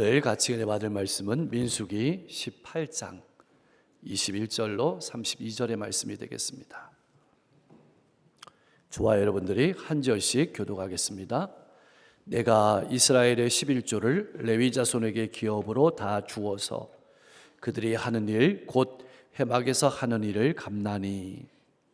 오늘 같이 은혜 받을 말씀은 민수기 18장 21절로 32절의 말씀이 되겠습니다. 좋아 여러분들이 한 절씩 교독하겠습니다. 내가 이스라엘의 11조를 레위 자손에게 기업으로 다 주어서 그들이 하는 일곧 해막에서 하는 일을 감나니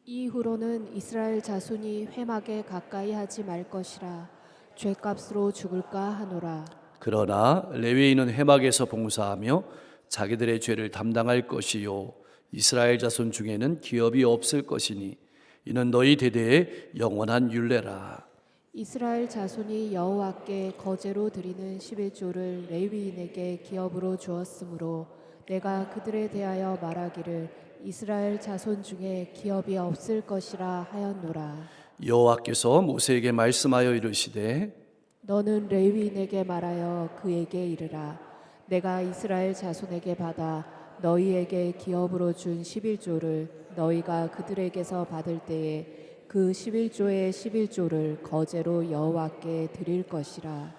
이후로는 이스라엘 자손이 회막에 가까이 하지 말 것이라 죄값으로 죽을까 하노라 그러나 레위인은 해막에서 봉사하며 자기들의 죄를 담당할 것이요. 이스라엘 자손 중에는 기업이 없을 것이니 이는 너희 대대의 영원한 율례라. 이스라엘 자손이 여호와께 거제로 드리는 11조를 레위인에게 기업으로 주었으므로 내가 그들에 대하여 말하기를 이스라엘 자손 중에 기업이 없을 것이라 하였노라. 여호와께서 모세에게 말씀하여 이르시되 너는 레위인에게 말하여 그에게 이르라. 내가 이스라엘 자손에게 받아 너희에게 기업으로 준 11조를 너희가 그들에게서 받을 때에 그 11조의 11조를 거제로 여호와께 드릴 것이라.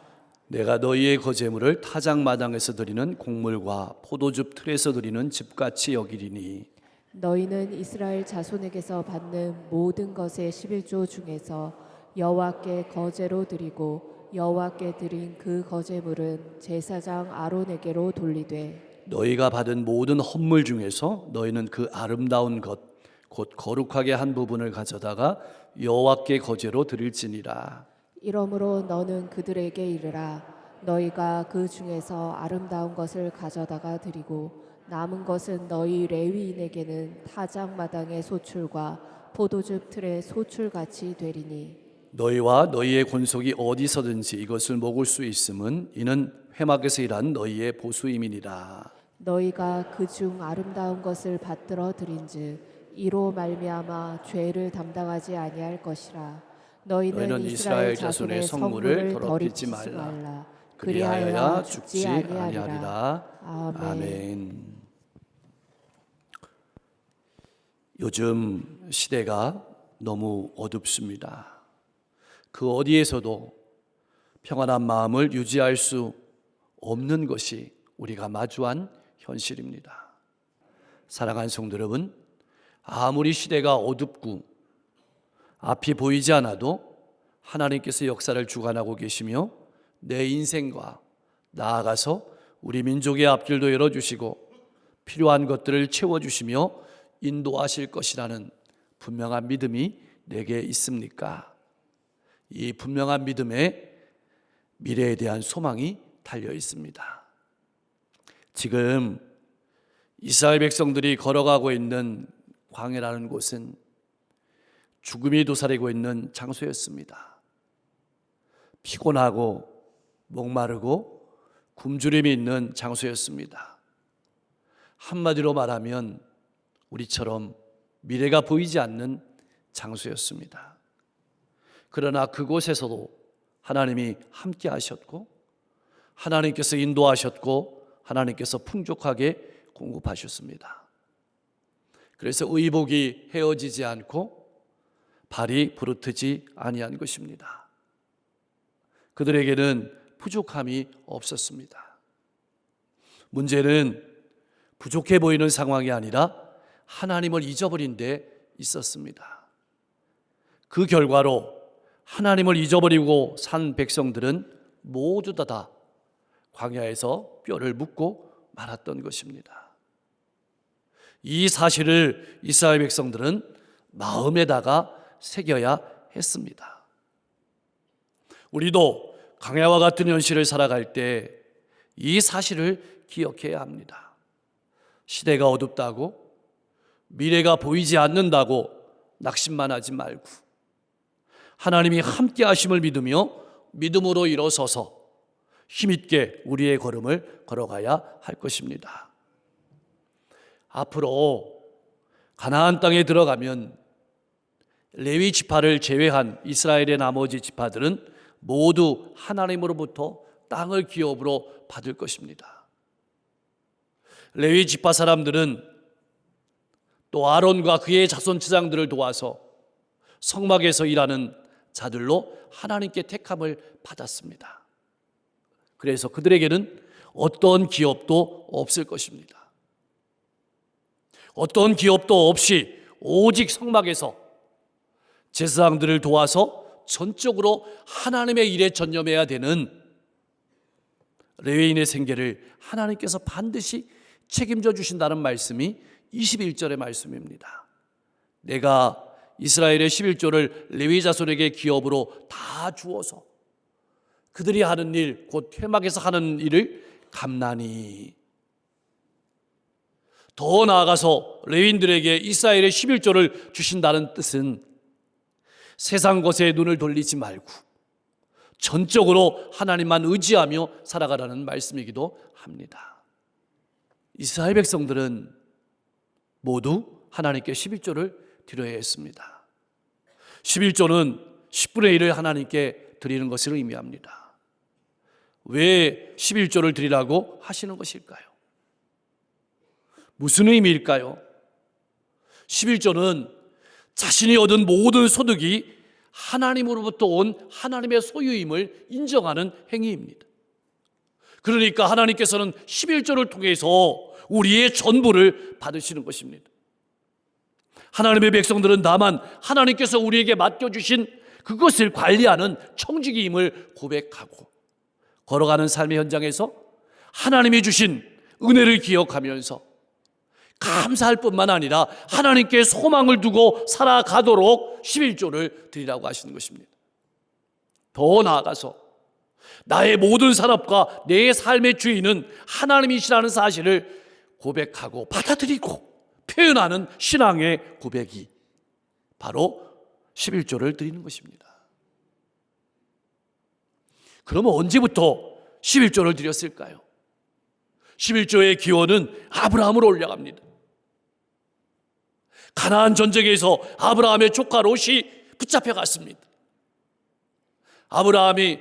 내가 너희의 거제물을 타작 마당에서 드리는 곡물과 포도즙 틀에서 드리는 집같이 여기리니. 너희는 이스라엘 자손에게서 받는 모든 것의 11조 중에서 여호와께 거제로 드리고 여호와께 드린 그 거제물은 제사장 아론에게로 돌리되 너희가 받은 모든 헌물 중에서 너희는 그 아름다운 것 곧 거룩하게 한 부분을 가져다가 여호와께 거제로 드릴지니라. 이러므로 너는 그들에게 이르라. 너희가 그 중에서 아름다운 것을 가져다가 드리고 남은 것은 너희 레위인에게는 타작 마당의 소출과 포도즙 틀의 소출같이 되리니 너희와 너희의 권속이 어디서든지 이것을 먹을 수 있음은 이는 회막에서 일한 너희의 보수임이니라 너희가 그 중 아름다운 것을 받들어 드린즉 이로 말미암아 죄를 담당하지 아니할 것이라 너희는, 너희는 이스라엘 자손의 성물을 더럽히지 말라 그리하여야 죽지 아니하리라 아멘. 아멘. 요즘 시대가 너무 어둡습니다. 그 어디에서도 평안한 마음을 유지할 수 없는 것이 우리가 마주한 현실입니다. 사랑하는 성도 여러분, 아무리 시대가 어둡고 앞이 보이지 않아도 하나님께서 역사를 주관하고 계시며 내 인생과 나아가서 우리 민족의 앞길도 열어주시고 필요한 것들을 채워주시며 인도하실 것이라는 분명한 믿음이 내게 있습니까? 이 분명한 믿음에 미래에 대한 소망이 달려 있습니다. 지금 이스라엘 백성들이 걸어가고 있는 광야라는 곳은 죽음이 도사리고 있는 장소였습니다. 피곤하고 목마르고 굶주림이 있는 장소였습니다. 한마디로 말하면 우리처럼 미래가 보이지 않는 장소였습니다. 그러나 그곳에서도 하나님이 함께 하셨고 하나님께서 인도하셨고 하나님께서 풍족하게 공급하셨습니다. 그래서 의복이 헤어지지 않고 발이 부르트지 아니한 것입니다. 그들에게는 부족함이 없었습니다. 문제는 부족해 보이는 상황이 아니라 하나님을 잊어버린 데 있었습니다. 그 결과로 하나님을 잊어버리고 산 백성들은 모두 다 광야에서 뼈를 묻고 말았던 것입니다. 이 사실을 이스라엘 백성들은 마음에다가 새겨야 했습니다. 우리도 광야와 같은 현실을 살아갈 때 이 사실을 기억해야 합니다. 시대가 어둡다고 미래가 보이지 않는다고 낙심만 하지 말고 하나님이 함께 하심을 믿으며 믿음으로 일어서서 힘있게 우리의 걸음을 걸어가야 할 것입니다. 앞으로 가나안 땅에 들어가면 레위 지파를 제외한 이스라엘의 나머지 지파들은 모두 하나님으로부터 땅을 기업으로 받을 것입니다. 레위 지파 사람들은 또 아론과 그의 자손 지장들을 도와서 성막에서 일하는 자들로 하나님께 택함을 받았습니다. 그래서 그들에게는 어떤 기업도 없을 것입니다. 어떤 기업도 없이 오직 성막에서 제사장들을 도와서 전적으로 하나님의 일에 전념해야 되는 레위인의 생계를 하나님께서 반드시 책임져 주신다는 말씀이 21절의 말씀입니다. 내가 이스라엘의 11조를 레위 자손에게 기업으로 다 주어서 그들이 하는 일, 곧 회막에서 하는 일을 감나니 더 나아가서 레위인들에게 이스라엘의 11조를 주신다는 뜻은 세상 것에 눈을 돌리지 말고 전적으로 하나님만 의지하며 살아가라는 말씀이기도 합니다. 이스라엘 백성들은 모두 하나님께 11조를 드려야 했습니다. 11조는 10분의 1을 하나님께 드리는 것을 의미합니다. 왜 11조를 드리라고 하시는 것일까요? 무슨 의미일까요? 11조는 자신이 얻은 모든 소득이 하나님으로부터 온 하나님의 소유임을 인정하는 행위입니다. 그러니까 하나님께서는 11조를 통해서 우리의 전부를 받으시는 것입니다. 하나님의 백성들은 다만 하나님께서 우리에게 맡겨주신 그것을 관리하는 청지기임을 고백하고 걸어가는 삶의 현장에서 하나님이 주신 은혜를 기억하면서 감사할 뿐만 아니라 하나님께 소망을 두고 살아가도록 11조를 드리라고 하시는 것입니다. 더 나아가서 나의 모든 산업과 내 삶의 주인은 하나님이시라는 사실을 고백하고 받아들이고 표현하는 신앙의 고백이 바로 11조를 드리는 것입니다. 그러면 언제부터 11조를 드렸을까요? 11조의 기원은 아브라함으로 올라갑니다. 가나안 전쟁에서 아브라함의 조카 롯이 붙잡혀 갔습니다. 아브라함이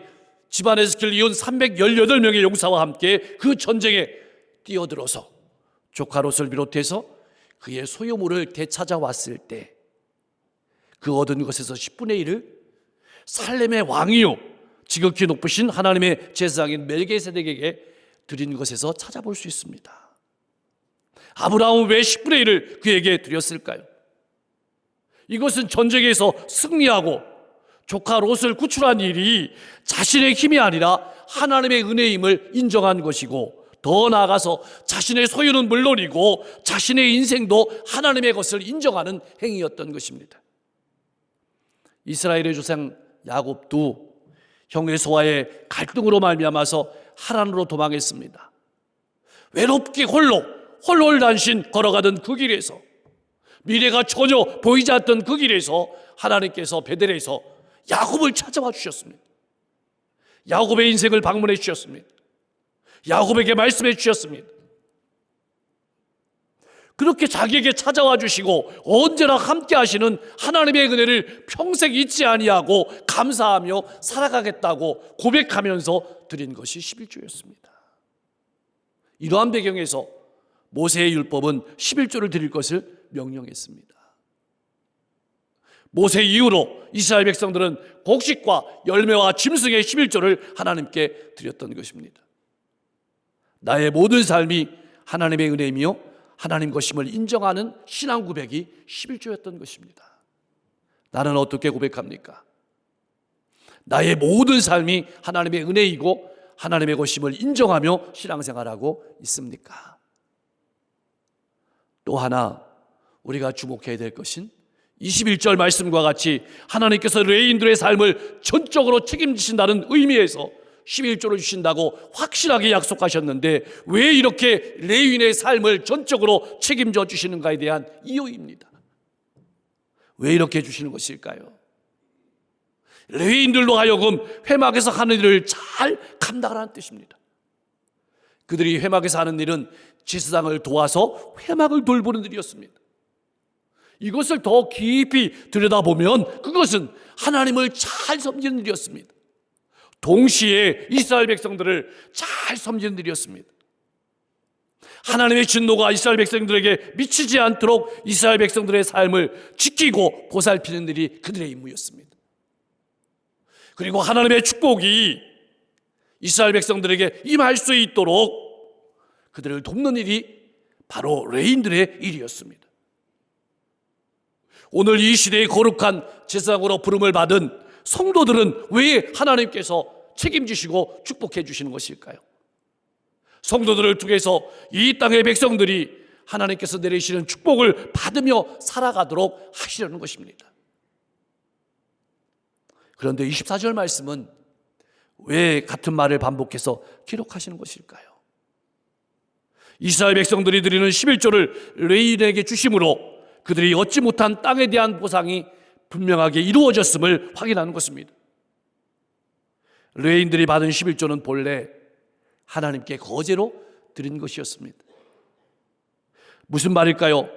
집안에서 길리온 318명의 용사와 함께 그 전쟁에 뛰어들어서 조카 롯을 비롯해서 그의 소유물을 되찾아왔을 때 그 얻은 것에서 10분의 1을 살렘의 왕이요 지극히 높으신 하나님의 제사장인 멜게세덱에게 드린 것에서 찾아볼 수 있습니다. 아브라함은 왜 10분의 1을 그에게 드렸을까요? 이것은 전쟁에서 승리하고 조카 롯을 구출한 일이 자신의 힘이 아니라 하나님의 은혜임을 인정한 것이고 더 나아가서 자신의 소유는 물론이고 자신의 인생도 하나님의 것을 인정하는 행위였던 것입니다. 이스라엘의 조상 야곱도 형에서와의 갈등으로 말미암아서 하란으로 도망했습니다. 외롭게 홀로 홀홀단신 걸어가던 그 길에서 미래가 전혀 보이지 않던 그 길에서 하나님께서 베델에서 야곱을 찾아와 주셨습니다. 야곱의 인생을 방문해 주셨습니다. 야곱에게 말씀해 주셨습니다. 그렇게 자기에게 찾아와 주시고 언제나 함께 하시는 하나님의 은혜를 평생 잊지 아니하고 감사하며 살아가겠다고 고백하면서 드린 것이 11조였습니다. 이러한 배경에서 모세의 율법은 11조를 드릴 것을 명령했습니다. 모세 이후로 이스라엘 백성들은 곡식과 열매와 짐승의 11조를 하나님께 드렸던 것입니다. 나의 모든 삶이 하나님의 은혜이며 하나님 것임을 인정하는 신앙 고백이 11조였던 것입니다. 나는 어떻게 고백합니까? 나의 모든 삶이 하나님의 은혜이고 하나님의 것임을 인정하며 신앙생활하고 있습니까? 또 하나 우리가 주목해야 될 것은 21절 말씀과 같이 하나님께서 레인들의 삶을 전적으로 책임지신다는 의미에서 11조를 주신다고 확실하게 약속하셨는데 왜 이렇게 레인의 삶을 전적으로 책임져 주시는가에 대한 이유입니다. 왜 이렇게 주시는 것일까요? 레인들로 하여금 회막에서 하는 일을 잘 감당하라는 뜻입니다. 그들이 회막에서 하는 일은 제사장을 도와서 회막을 돌보는 일이었습니다. 이것을 더 깊이 들여다보면 그것은 하나님을 잘 섬기는 일이었습니다. 동시에 이스라엘 백성들을 잘 섬기는 일이었습니다. 하나님의 진노가 이스라엘 백성들에게 미치지 않도록 이스라엘 백성들의 삶을 지키고 보살피는 일이 그들의 임무였습니다. 그리고 하나님의 축복이 이스라엘 백성들에게 임할 수 있도록 그들을 돕는 일이 바로 레인들의 일이었습니다. 오늘 이 시대의 거룩한 제사장으로 부름을 받은 성도들은 왜 하나님께서 책임지시고 축복해 주시는 것일까요? 성도들을 통해서 이 땅의 백성들이 하나님께서 내리시는 축복을 받으며 살아가도록 하시려는 것입니다. 그런데 24절 말씀은 왜 같은 말을 반복해서 기록하시는 것일까요? 이스라엘 백성들이 드리는 11조를 레인에게 주심으로 그들이 얻지 못한 땅에 대한 보상이 분명하게 이루어졌음을 확인하는 것입니다. 레인들이 받은 11조는 본래 하나님께 거제로 드린 것이었습니다. 무슨 말일까요?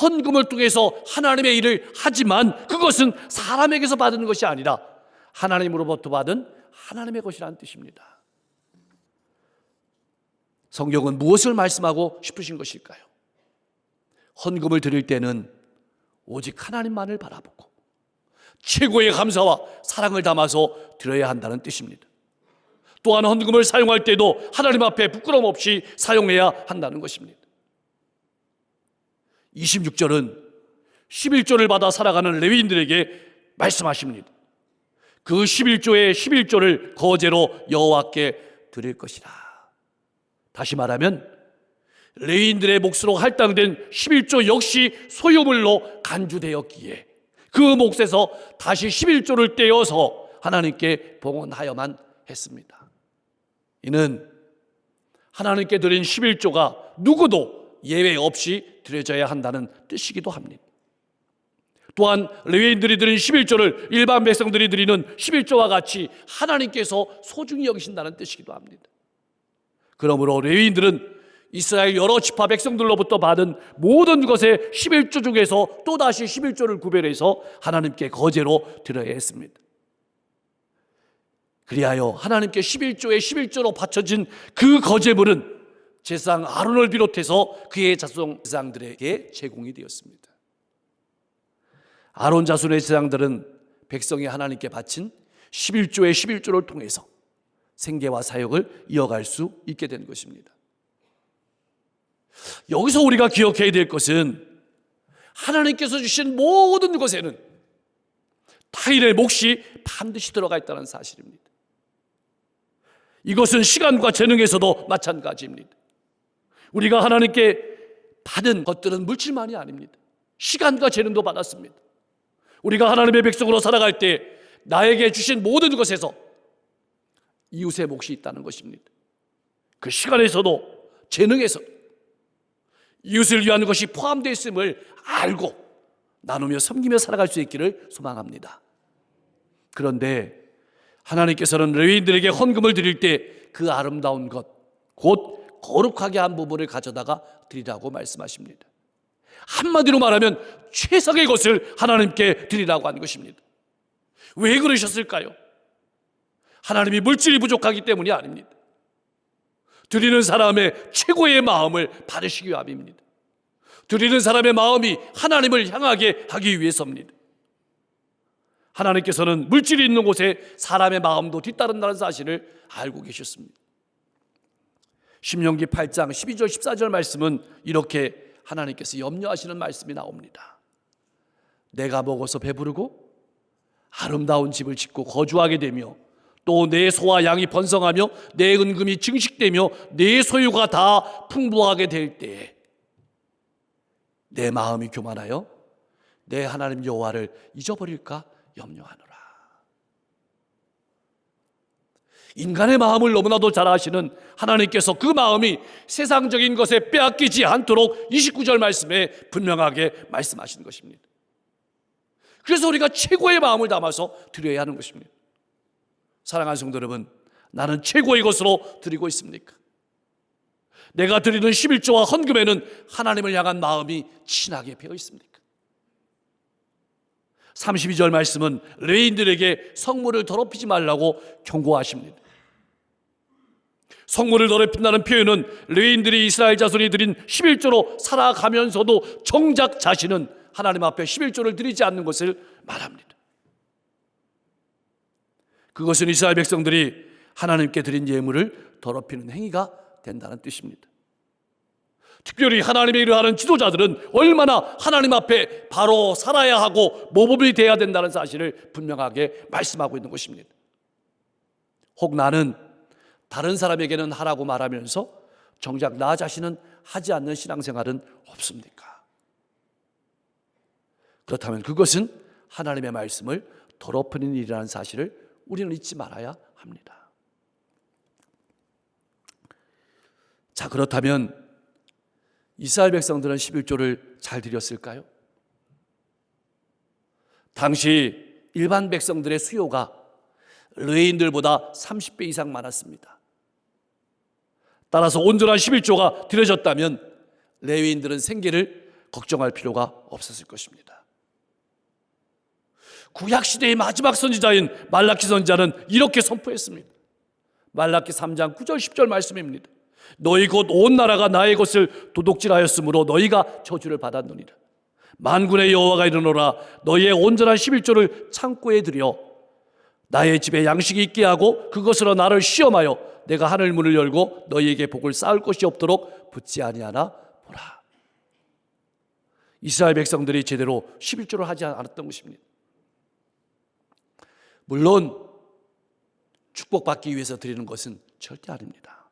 헌금을 통해서 하나님의 일을 하지만 그것은 사람에게서 받은 것이 아니라 하나님으로부터 받은 하나님의 것이라는 뜻입니다. 성경은 무엇을 말씀하고 싶으신 것일까요? 헌금을 드릴 때는 오직 하나님만을 바라보고 최고의 감사와 사랑을 담아서 드려야 한다는 뜻입니다. 또한 헌금을 사용할 때도 하나님 앞에 부끄럼 없이 사용해야 한다는 것입니다. 26절은 11조를 받아 살아가는 레위인들에게 말씀하십니다. 그 11조의 11조를 거제로 여호와께 드릴 것이라. 다시 말하면 레위인들의 몫으로 할당된 11조 역시 소유물로 간주되었기에 그 몫에서 다시 11조를 떼어서 하나님께 봉헌하여만 했습니다. 이는 하나님께 드린 11조가 누구도 예외 없이 드려져야 한다는 뜻이기도 합니다. 또한 레위인들이 드린 11조를 일반 백성들이 드리는 11조와 같이 하나님께서 소중히 여기신다는 뜻이기도 합니다. 그러므로 레위인들은 이스라엘 여러 지파 백성들로부터 받은 모든 것의 11조 중에서 또다시 11조를 구별해서 하나님께 거제로 드려야 했습니다. 그리하여 하나님께 11조의 11조로 바쳐진 그 거제물은 제사장 아론을 비롯해서 그의 자손 제사장들에게 제공이 되었습니다. 아론 자손의 제사장들은 백성이 하나님께 바친 11조의 11조를 통해서 생계와 사역을 이어갈 수 있게 된 것입니다. 여기서 우리가 기억해야 될 것은 하나님께서 주신 모든 것에는 타인의 몫이 반드시 들어가 있다는 사실입니다. 이것은 시간과 재능에서도 마찬가지입니다. 우리가 하나님께 받은 것들은 물질만이 아닙니다. 시간과 재능도 받았습니다. 우리가 하나님의 백성으로 살아갈 때 나에게 주신 모든 것에서 이웃의 몫이 있다는 것입니다. 그 시간에서도 재능에서도 이웃을 위한 것이 포함되어 있음을 알고 나누며 섬기며 살아갈 수 있기를 소망합니다. 그런데 하나님께서는 레위인들에게 헌금을 드릴 때 그 아름다운 것, 곧 거룩하게 한 부분을 가져다가 드리라고 말씀하십니다. 한마디로 말하면 최상의 것을 하나님께 드리라고 한 것입니다. 왜 그러셨을까요? 하나님이 물질이 부족하기 때문이 아닙니다. 드리는 사람의 최고의 마음을 받으시기 위함입니다. 드리는 사람의 마음이 하나님을 향하게 하기 위해서입니다. 하나님께서는 물질이 있는 곳에 사람의 마음도 뒤따른다는 사실을 알고 계셨습니다. 신명기 8장 12절 14절 말씀은 이렇게 하나님께서 염려하시는 말씀이 나옵니다. 내가 먹어서 배부르고 아름다운 집을 짓고 거주하게 되며 또 내 소와 양이 번성하며 내 은금이 증식되며 내 소유가 다 풍부하게 될 때에 내 마음이 교만하여 내 하나님 여호와를 잊어버릴까 염려하노라. 인간의 마음을 너무나도 잘 아시는 하나님께서 그 마음이 세상적인 것에 빼앗기지 않도록 29절 말씀에 분명하게 말씀하신 것입니다. 그래서 우리가 최고의 마음을 담아서 드려야 하는 것입니다. 사랑하는 성도 여러분, 나는 최고의 것으로 드리고 있습니까? 내가 드리는 11조와 헌금에는 하나님을 향한 마음이 친하게 배어 있습니까? 32절 말씀은 레인들에게 성물을 더럽히지 말라고 경고하십니다. 성물을 더럽힌다는 표현은 레인들이 이스라엘 자손이 드린 11조로 살아가면서도 정작 자신은 하나님 앞에 11조를 드리지 않는 것을 말합니다. 그것은 이스라엘 백성들이 하나님께 드린 예물을 더럽히는 행위가 된다는 뜻입니다. 특별히 하나님의 일을 하는 지도자들은 얼마나 하나님 앞에 바로 살아야 하고 모범이 돼야 된다는 사실을 분명하게 말씀하고 있는 것입니다. 혹 나는 다른 사람에게는 하라고 말하면서 정작 나 자신은 하지 않는 신앙생활은 없습니까? 그렇다면 그것은 하나님의 말씀을 더럽히는 일이라는 사실을 우리는 잊지 말아야 합니다. 자, 그렇다면 이스라엘 백성들은 11조를 잘 드렸을까요? 당시 일반 백성들의 수요가 레인들보다 30배 이상 많았습니다. 따라서 온전한 11조가 드려졌다면 레위인들은 생계를 걱정할 필요가 없었을 것입니다. 구약 시대의 마지막 선지자인 말라키 선지자는 이렇게 선포했습니다. 말라키 3장 9절 10절 말씀입니다. 너희 곧 온 나라가 나의 것을 도둑질하였으므로 너희가 저주를 받았느니라. 만군의 여호와가 이르노라 너희의 온전한 11조를 창고에 들여 나의 집에 양식이 있게 하고 그것으로 나를 시험하여 내가 하늘 문을 열고 너희에게 복을 쌓을 것이 없도록 붙지 아니하나 보라. 이스라엘 백성들이 제대로 11조를 하지 않았던 것입니다. 물론 축복받기 위해서 드리는 것은 절대 아닙니다.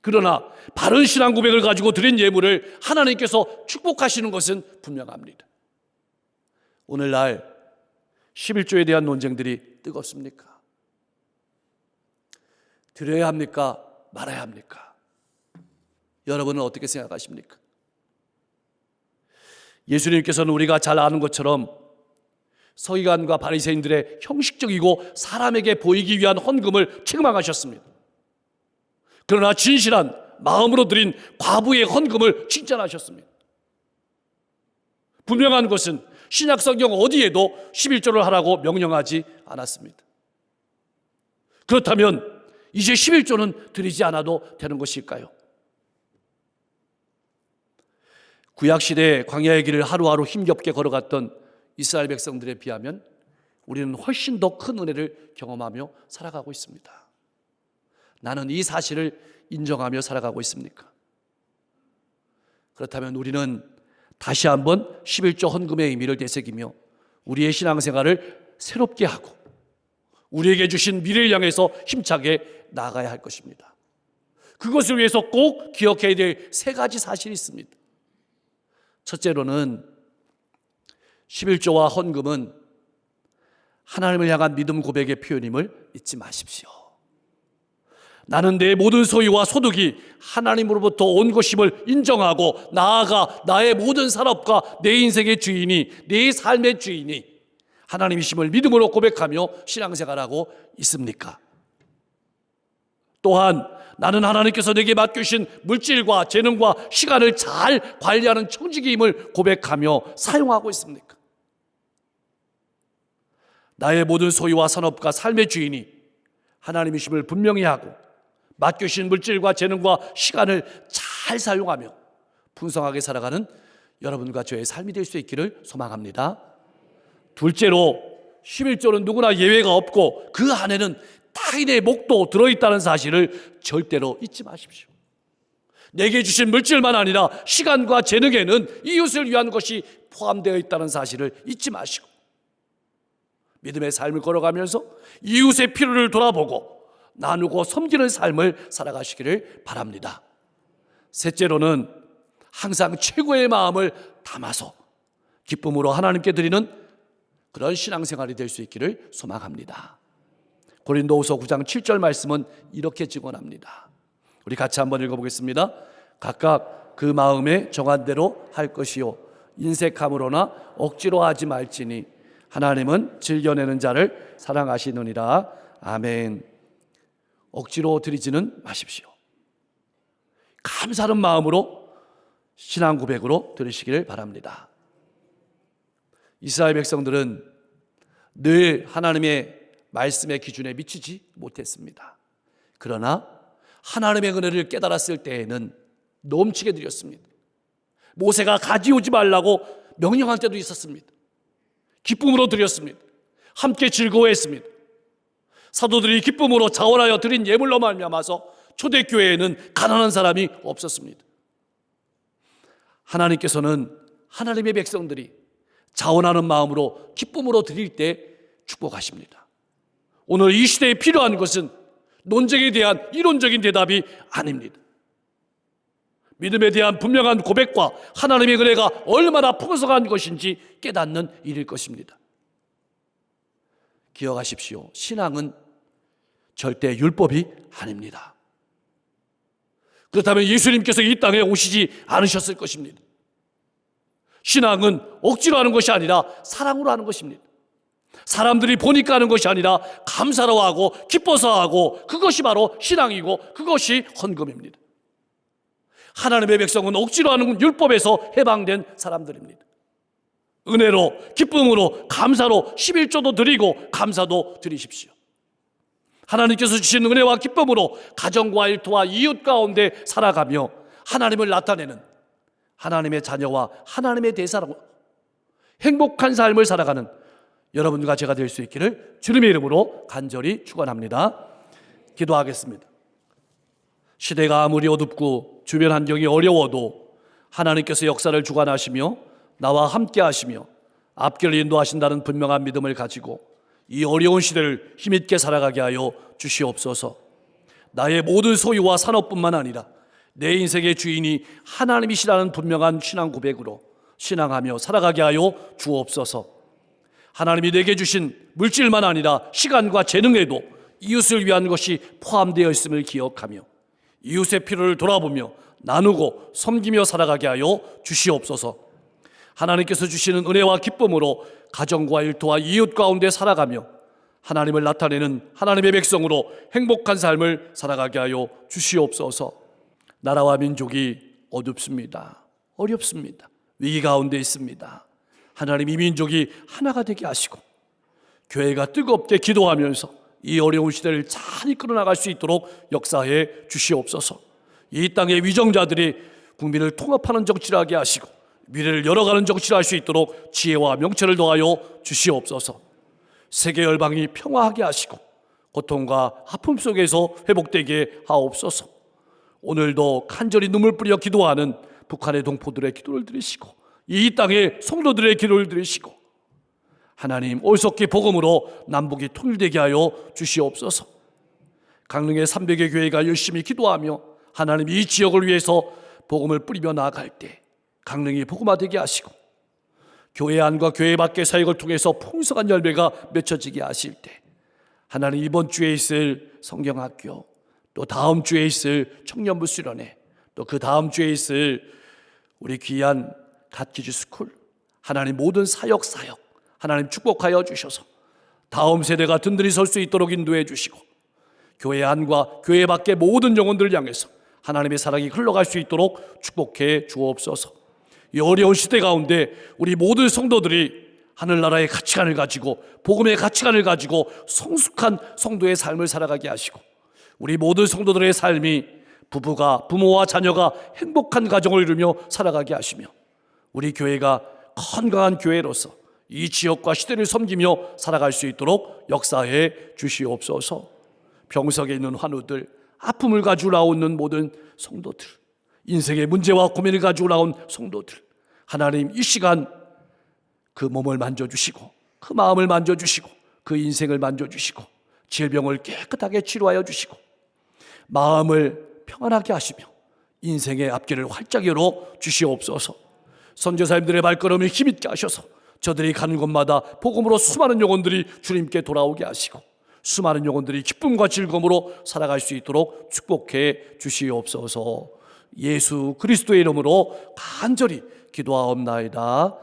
그러나 바른 신앙 고백을 가지고 드린 예물을 하나님께서 축복하시는 것은 분명합니다. 오늘날 11조에 대한 논쟁들이 뜨겁습니까? 드려야 합니까? 말아야 합니까? 여러분은 어떻게 생각하십니까? 예수님께서는 우리가 잘 아는 것처럼 서기관과 바리새인들의 형식적이고 사람에게 보이기 위한 헌금을 책망하셨습니다. 그러나 진실한 마음으로 드린 과부의 헌금을 칭찬하셨습니다. 분명한 것은 신약 성경 어디에도 11조를 하라고 명령하지 않았습니다. 그렇다면 이제 11조는 드리지 않아도 되는 것일까요? 구약 시대 광야의 길을 하루하루 힘겹게 걸어갔던 이스라엘 백성들에 비하면 우리는 훨씬 더 큰 은혜를 경험하며 살아가고 있습니다. 나는 이 사실을 인정하며 살아가고 있습니까? 그렇다면 우리는 다시 한번 11조 헌금의 의미를 되새기며 우리의 신앙생활을 새롭게 하고 우리에게 주신 미래를 향해서 힘차게 나가야 할 것입니다. 그것을 위해서 꼭 기억해야 될 세 가지 사실이 있습니다. 첫째로는 11조와 헌금은 하나님을 향한 믿음 고백의 표현임을 잊지 마십시오. 나는 내 모든 소유와 소득이 하나님으로부터 온 것임을 인정하고 나아가 나의 모든 산업과 내 인생의 주인이 내 삶의 주인이 하나님이심을 믿음으로 고백하며 신앙생활하고 있습니까? 또한 나는 하나님께서 내게 맡기신 물질과 재능과 시간을 잘 관리하는 청지기임을 고백하며 사용하고 있습니까? 나의 모든 소유와 산업과 삶의 주인이 하나님이심을 분명히 하고 맡겨주신 물질과 재능과 시간을 잘 사용하며 풍성하게 살아가는 여러분과 저의 삶이 될 수 있기를 소망합니다. 둘째로 11조는 누구나 예외가 없고 그 안에는 타인의 목도 들어있다는 사실을 절대로 잊지 마십시오. 내게 주신 물질만 아니라 시간과 재능에는 이웃을 위한 것이 포함되어 있다는 사실을 잊지 마시고 믿음의 삶을 걸어가면서 이웃의 필요를 돌아보고 나누고 섬기는 삶을 살아가시기를 바랍니다. 셋째로는 항상 최고의 마음을 담아서 기쁨으로 하나님께 드리는 그런 신앙생활이 될 수 있기를 소망합니다. 고린도후서 9장 7절 말씀은 이렇게 증언합니다. 우리 같이 한번 읽어보겠습니다. 각각 그 마음에 정한 대로 할 것이요 인색함으로나 억지로 하지 말지니 하나님은 즐겨내는 자를 사랑하시느니라. 아멘. 억지로 드리지는 마십시오. 감사하는 마음으로 신앙 고백으로 드리시기를 바랍니다. 이스라엘 백성들은 늘 하나님의 말씀의 기준에 미치지 못했습니다. 그러나 하나님의 은혜를 깨달았을 때에는 넘치게 드렸습니다. 모세가 가지오지 말라고 명령할 때도 있었습니다. 기쁨으로 드렸습니다. 함께 즐거워했습니다. 사도들이 기쁨으로 자원하여 드린 예물로 말미암아서 초대교회에는 가난한 사람이 없었습니다. 하나님께서는 하나님의 백성들이 자원하는 마음으로 기쁨으로 드릴 때 축복하십니다. 오늘 이 시대에 필요한 것은 논쟁에 대한 이론적인 대답이 아닙니다. 믿음에 대한 분명한 고백과 하나님의 은혜가 얼마나 풍성한 것인지 깨닫는 일일 것입니다. 기억하십시오. 신앙은 절대 율법이 아닙니다. 그렇다면 예수님께서 이 땅에 오시지 않으셨을 것입니다. 신앙은 억지로 하는 것이 아니라 사랑으로 하는 것입니다. 사람들이 보니까 하는 것이 아니라 감사로 하고 기뻐서 하고 그것이 바로 신앙이고 그것이 헌금입니다. 하나님의 백성은 억지로 하는 율법에서 해방된 사람들입니다. 은혜로, 기쁨으로, 감사로 11조도 드리고 감사도 드리십시오. 하나님께서 주신 은혜와 기쁨으로 가정과 일터와 이웃 가운데 살아가며 하나님을 나타내는 하나님의 자녀와 하나님의 대사라고 행복한 삶을 살아가는 여러분과 제가 될 수 있기를 주님의 이름으로 간절히 축원합니다. 기도하겠습니다. 시대가 아무리 어둡고 주변 환경이 어려워도 하나님께서 역사를 주관하시며 나와 함께 하시며 앞길을 인도하신다는 분명한 믿음을 가지고 이 어려운 시대를 힘있게 살아가게 하여 주시옵소서. 나의 모든 소유와 산업뿐만 아니라 내 인생의 주인이 하나님이시라는 분명한 신앙 고백으로 신앙하며 살아가게 하여 주옵소서. 하나님이 내게 주신 물질만 아니라 시간과 재능에도 이웃을 위한 것이 포함되어 있음을 기억하며 이웃의 필요를 돌아보며 나누고 섬기며 살아가게 하여 주시옵소서. 하나님께서 주시는 은혜와 기쁨으로 가정과 일터와 이웃 가운데 살아가며 하나님을 나타내는 하나님의 백성으로 행복한 삶을 살아가게 하여 주시옵소서. 나라와 민족이 어둡습니다. 어렵습니다. 위기 가운데 있습니다. 하나님 이 민족이 하나가 되게 하시고 교회가 뜨겁게 기도하면서 이 어려운 시대를 잘 이끌어 나갈 수 있도록 역사해 주시옵소서. 이 땅의 위정자들이 국민을 통합하는 정치를 하게 하시고 미래를 열어가는 정치를 할 수 있도록 지혜와 명철을 더하여 주시옵소서. 세계 열방이 평화하게 하시고 고통과 아픔 속에서 회복되게 하옵소서. 오늘도 간절히 눈물 뿌려 기도하는 북한의 동포들의 기도를 들으시고 이 땅의 성도들의 기도를 들으시고 하나님 올석기 복음으로 남북이 통일되게 하여 주시옵소서. 강릉의 300여 교회가 열심히 기도하며 하나님 이 지역을 위해서 복음을 뿌리며 나아갈 때 강릉이 복음화되게 하시고 교회 안과 교회 밖의 사역을 통해서 풍성한 열매가 맺혀지게 하실 때 하나님 이번 주에 있을 성경학교 또 다음 주에 있을 청년부 수련회 또 그 다음 주에 있을 우리 귀한 갓키즈 스쿨 하나님 모든 사역 사역 하나님 축복하여 주셔서 다음 세대가 든든히 설 수 있도록 인도해 주시고 교회 안과 교회 밖의 모든 영혼들을 향해서 하나님의 사랑이 흘러갈 수 있도록 축복해 주옵소서. 이 어려운 시대 가운데 우리 모든 성도들이 하늘나라의 가치관을 가지고 복음의 가치관을 가지고 성숙한 성도의 삶을 살아가게 하시고 우리 모든 성도들의 삶이 부부가 부모와 자녀가 행복한 가정을 이루며 살아가게 하시며 우리 교회가 건강한 교회로서 이 지역과 시대를 섬기며 살아갈 수 있도록 역사해 주시옵소서. 병석에 있는 환우들, 아픔을 가지고 나오는 모든 성도들, 인생의 문제와 고민을 가지고 나온 성도들, 하나님 이 시간 그 몸을 만져주시고, 그 마음을 만져주시고, 그 인생을 만져주시고, 질병을 깨끗하게 치료하여 주시고, 마음을 평안하게 하시며, 인생의 앞길을 활짝 열어 주시옵소서. 선교사님들의 발걸음을 힘있게 하셔서 저들이 가는 곳마다 복음으로 수많은 영혼들이 주님께 돌아오게 하시고 수많은 영혼들이 기쁨과 즐거움으로 살아갈 수 있도록 축복해 주시옵소서. 예수 그리스도의 이름으로 간절히 기도하옵나이다.